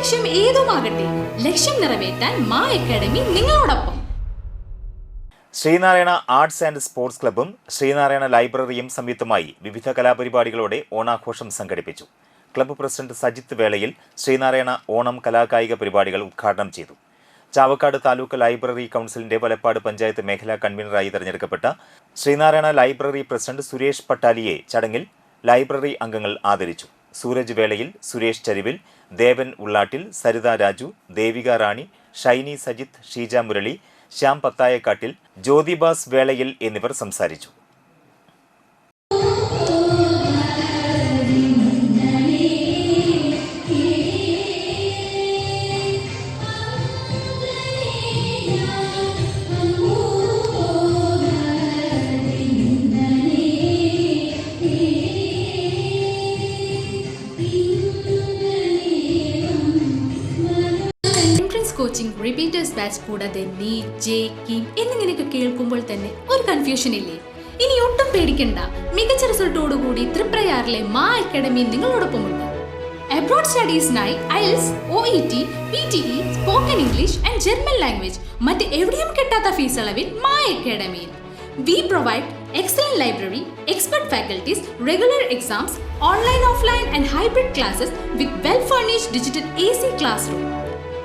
ലക്ഷ്യം ഏതുമാകട്ടെ ലക്ഷ്യം നിറവേറ്റാൻ മാ അക്കാഡമി നിങ്ങളോടൊപ്പം. ശ്രീനാരായണ ആർട്സ് ആൻഡ് സ്പോർട്സ് ക്ലബ്ബും ശ്രീനാരായണ ലൈബ്രറിയും സംയുക്തമായി വിവിധ കലാപരിപാടികളോടെ ഓണാഘോഷം സംഘടിപ്പിച്ചു. ക്ലബ്ബ് പ്രസിഡന്റ് സജിത്ത് വേളയിൽ ശ്രീനാരായണ ഓണം കലാകായിക പരിപാടികൾ ഉദ്ഘാടനം ചെയ്തു. ചാവക്കാട് താലൂക്ക് ലൈബ്രറി കൗൺസിലിന്റെ വലപ്പാട് പഞ്ചായത്ത് മേഖലാ കൺവീനറായി തെരഞ്ഞെടുക്കപ്പെട്ട ശ്രീനാരായണ ലൈബ്രറി പ്രസിഡന്റ് സുരേഷ് പട്ടാലിയെ ചടങ്ങിൽ ലൈബ്രറി അംഗങ്ങൾ ആദരിച്ചു. സൂരജ് വേളയിൽ സുരേഷ് ചരിവിൽ ദേവൻ ഉള്ളാട്ടിൽ സരിത രാജു ദേവിക റാണി ഷൈനി സജിത്ത് ഷീജ മുരളി ശ്യാം പത്തായക്കാട്ടിൽ ജ്യോതിബാസ് വേളയിൽ എന്നിവർ സംസാരിച്ചു. എൻട്രൻസ് കോച്ചിങ് റിപ്പീറ്റേഴ്സ് ബാച്ച് കൂടാതെ നീറ്റ് ജെ കീം എന്നിങ്ങനെയൊക്കെ കേൾക്കുമ്പോൾ തന്നെ ഒരു കൺഫ്യൂഷൻ ഇല്ലേ? ഇനി ഒട്ടും പേടിക്കണ്ട. മികച്ച റിസൾട്ടോടുകൂടി തൃപ്രയാറിലെ മാ അക്കാഡമി നിങ്ങളോടൊപ്പമുണ്ട് abroad സ്റ്റഡീസിനായി IELTS O E T P T E spoken English and German language മറ്റ് എവിടെയും കിട്ടാത്ത ഫീസ് അളവിൽ Ma അക്കാഡമിയിൽ we provide excellent library expert faculties regular exams online offline and hybrid classes with well furnished digital A C classroom